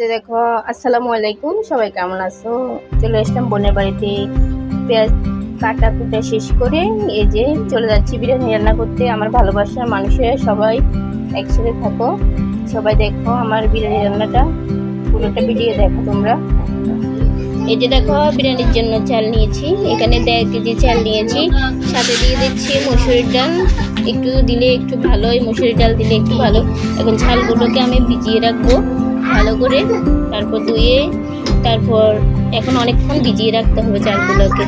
যে দেখো, আসসালামু আলাইকুম, সবাই কেমন আছো? চলে আসলাম বোনের বাড়িতে পেঁয়াজ কাটা কুটা শেষ করে, এই যে চলে যাচ্ছি বিরিয়ানি রান্না করতে। আমার ভালোবাসার মানুষেরা সবাই একসাথে থাকো। সবাই দেখো আমার বিরিয়ানি রান্নাটা, পুরোটা ভিডিও দেখো তোমরা। এই যে দেখো, বিরিয়ানির জন্য চাল নিয়েছি। এখানে দেড় কেজি চাল নিয়েছি। সাথে দিয়ে দিচ্ছি মসুরির ডাল। একটু দিলে একটু ভালো, এই মসুরির ডাল দিলে একটু ভালো। এখন চালগুলোকে আমি ভিজিয়ে রাখব। ভালো করে, তারপর ধুয়ে, তারপর এখন অনেকক্ষণ ভিজিয়ে রাখতে হবে চালগুলোকে।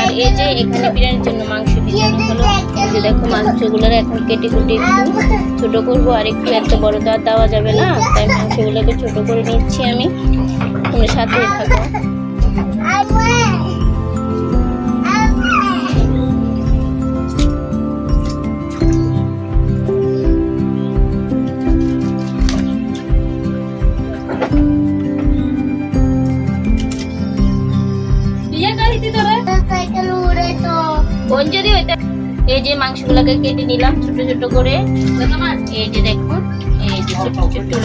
আর এই যে এখানে বিরিয়ানির জন্য মাংস ভিজানো হলো যে দেখো মাংসগুলোর এখন কেটে কুটে একটু ছোটো করব, আর একটু এত বড় তো আর দেওয়া যাবে না, তাই মাংসগুলোকে ছোটো করে নিচ্ছি আমি। তোমরা সাথে থাকো। কোন যদি ওইটা এই যে মাংসগুলোকে কেটে নিলাম ছোট ছোট করে। এই যে দেখুন, এই যে ছোট ছোট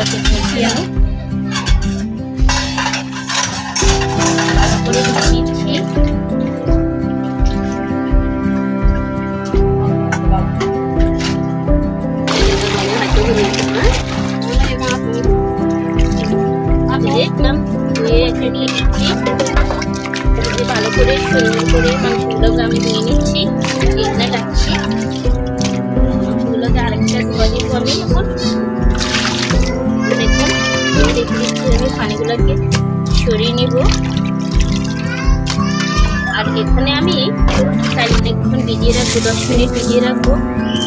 আমি আমি পানিগুলোকে সরিয়ে নিব। আর এখানে আমি অনেকক্ষণ ভিজিয়ে রাখব, দশ মিনিট ভিজিয়ে রাখব।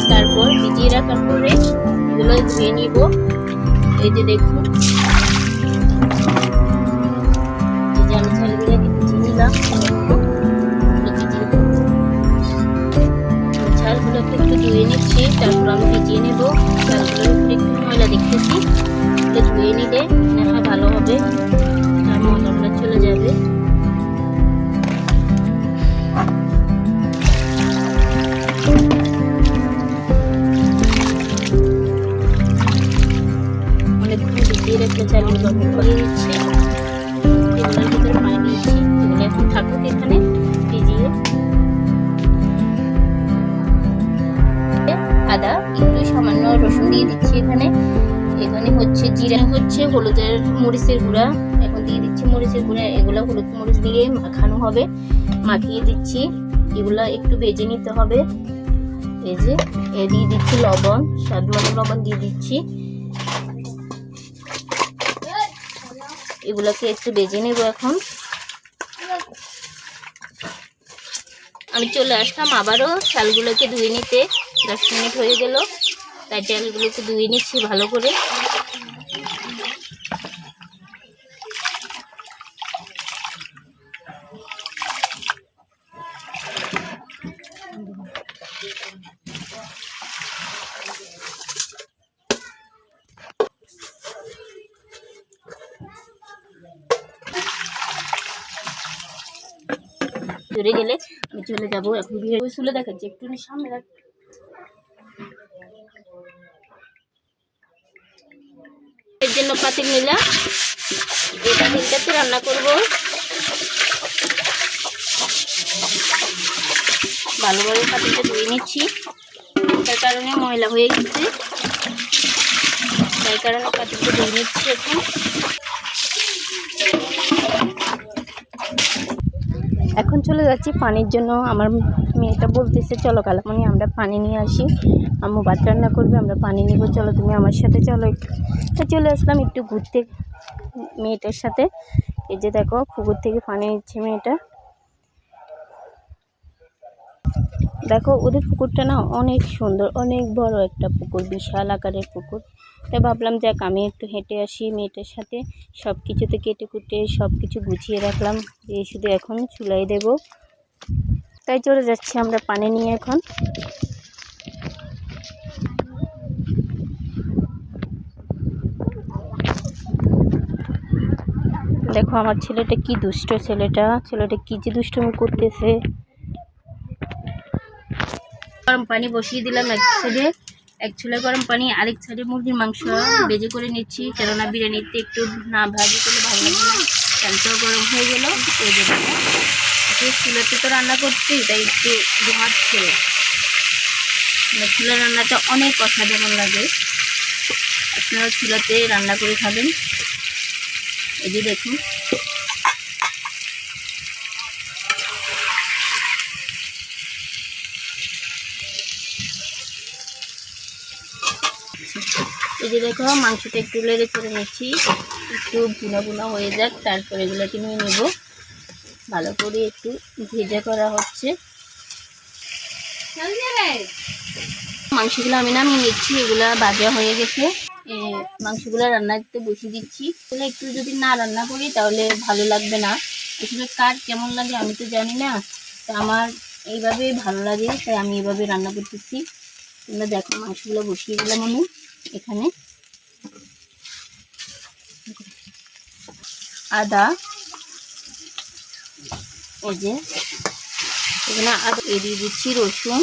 তারপর ভিজিয়ে রাখার পরে এগুলো ধুয়ে নিব। এই যে দেখুন। এই যে একটু ধুয়ে নিচ্ছি, তারপর আমি ভিজিয়ে নেব। চালগুলোর উপরে একটু ময়লা দেখতেছি। এটা ধুয়ে নিলে হয় ভালো হবে। ময়লাগুলো চলে যাবে। অনেকক্ষণ এখন এখানে। আদা, একটু সামান্য রসুন দিয়ে দিচ্ছি এখানে। এখানে হচ্ছে জিরা, হচ্ছে হলুদের মরিচের গুঁড়া। এখন দিয়ে দিচ্ছি মরিচের গুঁড়া। এগুলো হলুদ মরিচ দিয়ে মাখানো হবে। মাখিয়ে দিচ্ছি। এগুলো একটু ভেজে নিতে হবে। যে এ দিয়ে দিচ্ছি লবণ, স্বাদ মতো লবণ দিয়ে দিচ্ছি। এগুলোকে একটু বেজে নেব এখন। আমি চলে আসলাম। আবারও শালগুলোকে ধুয়ে নিতে। দশ মিনিট হয়ে গেল। তাই চালগুলোকে ধুয়ে নিচ্ছি ভালো করে। ধরে গেলে আমি চলে যাব এখন বিয়ে শুলে দেখাচ্ছি একটু সামনে রাখ এর জন্য পাতিল নিলাম। এই পাতিলটাতে রান্না করব। ভালোভাবে পাতিলটা ধুয়ে নিচ্ছি। তার কারণে ময়লা হয়ে গেছে। তাই কারণে পাতিলটা ধুয়ে নিচ্ছি এখন। এখন চলে যাচ্ছি পানির জন্য। আমার মেয়েটা বলতেছে, চলো কালামনি আমরা পানি নিয়ে আসি। আম্মু ভাত রান্না করবে, আমরা পানি নিব। চলো তুমি আমার সাথে চলো তা চলে আসলাম একটু ঘুরতে মেয়েটার সাথে। এই যে দেখো, পুকুর থেকে পানি নিচ্ছে মেয়েটা। দেখো, ওদের পুকুরটা না অনেক সুন্দর, অনেক বড় একটা পুকুর, বিশাল আকারের পুকুর। তাই ভাবলাম, যাক, আমি একটু হেঁটে আসি মেয়েটার সাথে। সব কিছুতে কেটে কুটে সব কিছু গুছিয়ে রাখলাম। এই শুধু এখন চুলাই দেব। তাই চলে যাচ্ছি আমরা পানি নিয়ে এখন। দেখো আমার ছেলেটা কি দুষ্ট ছেলেটা। ছেলেটা কি যে দুষ্টমি করতেছে। গরম পানি বসিয়ে দিলাম এক সাইডে। এক ছোলা গরম পানি, আরেক সাইডে মুরগির মাংস। বেজে করে নিচ্ছি। কেননা বিরিয়ানিতে একটু না ভাজি করলে ভালো লাগবে না। গরম হয়ে গেল। চুলাতে তো রান্না করছি তাই একটু ঘুমাচ্ছে চুলার রান্নাটা অনেক অসাধারণ লাগে। আপনারা চুলাতে রান্না করে খাবেন। এই যে দেখুন। এই যে দেখো, মাংসটা একটু লেড়ে করে নিচ্ছি। একটু ভুনা ভুনা হয়ে যাক, তারপরে এগুলোকে নিয়ে নেব। ভালো করে একটু ভেজা করা হচ্ছে। মাংসগুলো আমি নামিয়ে নিচ্ছি, এগুলা ভাজা হয়ে গেছে। মাংসগুলো রান্না করতে বসিয়ে দিচ্ছি। তাহলে একটু যদি না রান্না করি, তাহলে ভালো লাগবে না। আসলে কার কেমন লাগে আমি তো জানি না। তো আমার এইভাবে ভালো লাগে, তাই আমি এভাবে রান্না করতেছি। তোমরা দেখো, মাংসগুলো বসিয়ে দিলাম আমি এখানে। আদা, এই যে, এখানে আদা দিয়ে দিচ্ছি রসুন।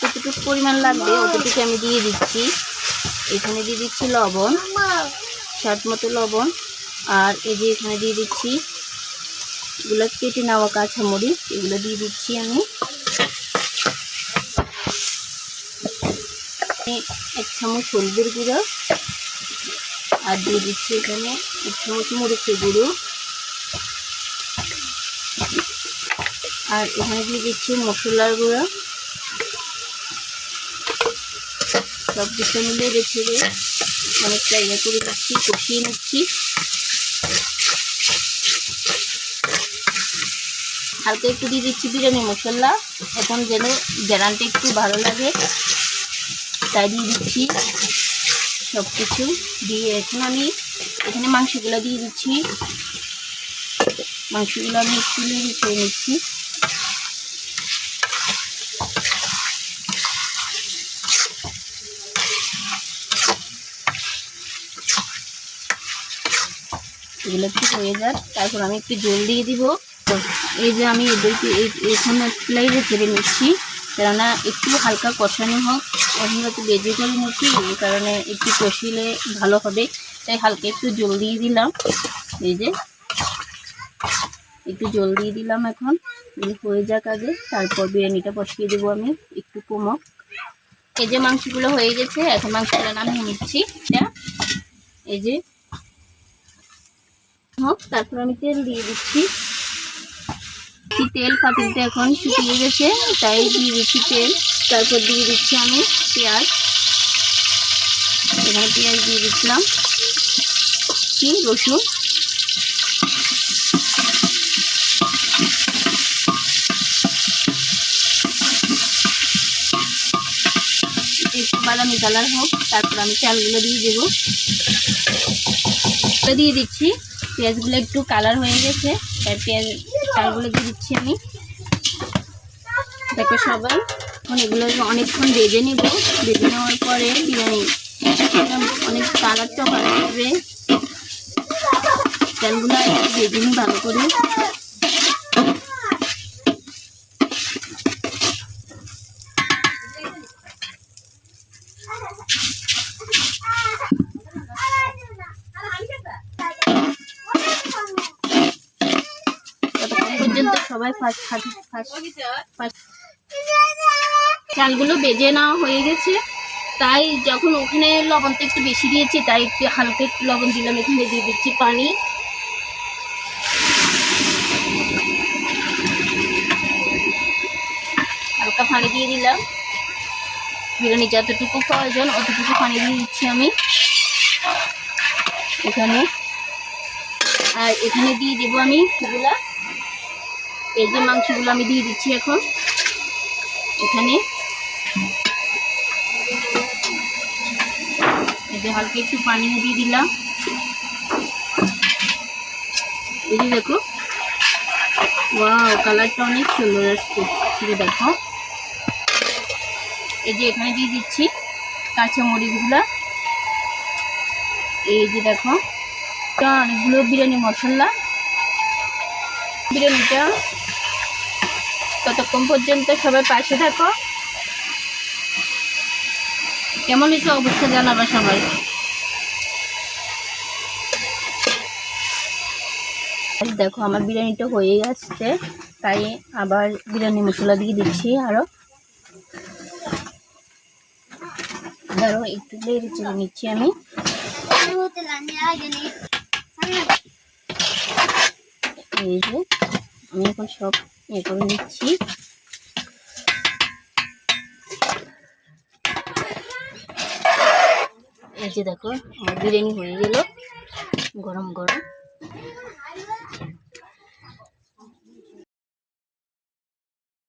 যতটুকু পরিমাণ লাগবে অতটুকু আমি দিয়ে দিচ্ছি। এখানে দিয়ে দিচ্ছি লবণ, স্বাদ মতো লবণ, আর এই যে এখানে দিয়ে দিচ্ছি এগুলো কেটে নেওয়া কাঁচামরিচ, এগুলো দিয়ে দিচ্ছি আমি। এক চামচ হলুদের গুঁড়ো, আর দিয়ে দিচ্ছি এখানে এক চামচ মরিচের গুঁড়ো। আর এখানে দিয়ে দিচ্ছি মশলার গুঁড়ো। সব কিছু মিলে রেখে অনেকটা ইয়ে করে দিচ্ছি কষিয়ে নিচ্ছি হালকা একটু দিয়ে দিচ্ছি বিরিয়ানি মশলা। এখন যেন গ্যারানটা একটু ভালো লাগে। তাই দিয়ে দিচ্ছি সব কিছু। দিয়ে এখন আমি এখানে মাংসগুলো দিয়ে দিচ্ছি। মাংসগুলো আমি একটু নেড়ে খেয়ে নিচ্ছি। এগুলো একটু হয়ে যাক। তারপর আমি একটু জল দিয়ে দিব। এই যে আমি এদেরকে এখন প্লেটে ছেড়ে নিচ্ছি। কেননা একটু হালকা কষানো হোক, এখন একটু বেজে করে নিচ্ছি, এই কারণে একটু কষিলে ভালো হবে। তাই হালকা একটু জল দিয়ে দিলাম। এই যে একটু জল দিয়ে দিলাম এখন। হয়ে যাক আগে। তারপর বিরিয়ানিটা বসিয়ে দেবো আমি, একটু কমক। এই যে মাংসগুলো হয়ে গেছে, এখন মাংসগুলো নামিয়ে নিচ্ছি। এই যে হোক তারপর আমি তেল দিয়ে দিচ্ছি। তেল পাতিলটা এখন শুকিয়ে গেছে, তাই দিয়ে দিচ্ছি তেল। তারপর দিয়ে দিচ্ছি আমি পেঁয়াজ। এখানে পেঁয়াজ দিয়ে দিচ্ছিলাম। কি রসুন। বাদামি কালার হোক, তারপর আমি চালগুলো দিয়ে দেবো। দিয়ে দিচ্ছি পেঁয়াজগুলো একটু কালার হয়ে গেছে, তাই পেঁয়াজ চালগুলো দিয়ে দিচ্ছি আমি। দেখো সবাই, এখন এগুলো অনেকক্ষণ বেজে নেব। বেজে নেওয়ার পরে বিরিয়ানি, অনেক কালারটা ভালো হবে চালগুলো ভেজে নিই ভালো করে। সবাই চালগুলো বেজে নেওয়া হয়ে গেছে। তাই যখন ওখানে লবণটা একটু বেশি দিয়েছি, তাই একটু হালকা একটু লবণ দিলাম, এখানে দিয়ে দিচ্ছি পানি। হালকা পানি দিয়ে দিলাম। বিরিয়ানি যতটুকু প্রয়োজন, অতটুকু পানি দিয়ে দিচ্ছি আমি। এখানে। আর এখানে দিয়ে দেবো আমি এগুলা। এই যে মাংসগুলো আমি দিয়ে দিচ্ছি এখন। এখানে। এই যে হালকা একটু পানি দিয়ে দিলাম। এই যে দেখো। কালারটা অনেক সুন্দর আসছে। এই দেখো। এই যে এখানে দিয়ে দিচ্ছি কাঁচা মরিচগুলা এই যে দেখো। অনেকগুলো বিরিয়ানি মশলা। বিরিয়ানিটা ততক্ষণ পর্যন্ত সবাই পাশে থাকো। কেমন হয়েছে অবশ্যই জানাবা সবাই। দেখো, আমার বিরিয়ানিটা হয়ে গেছে, তাই আবার বিরিয়ানি মশলা দিয়ে দিচ্ছি আরও ধরো, একটু লেগে চেড়ে নিচ্ছি আমি। এই যে, আমি এখন সব ইয়ে করে নিচ্ছি। এই যে দেখো আমার বিরিয়ানি হয়ে গেল। গরম গরম।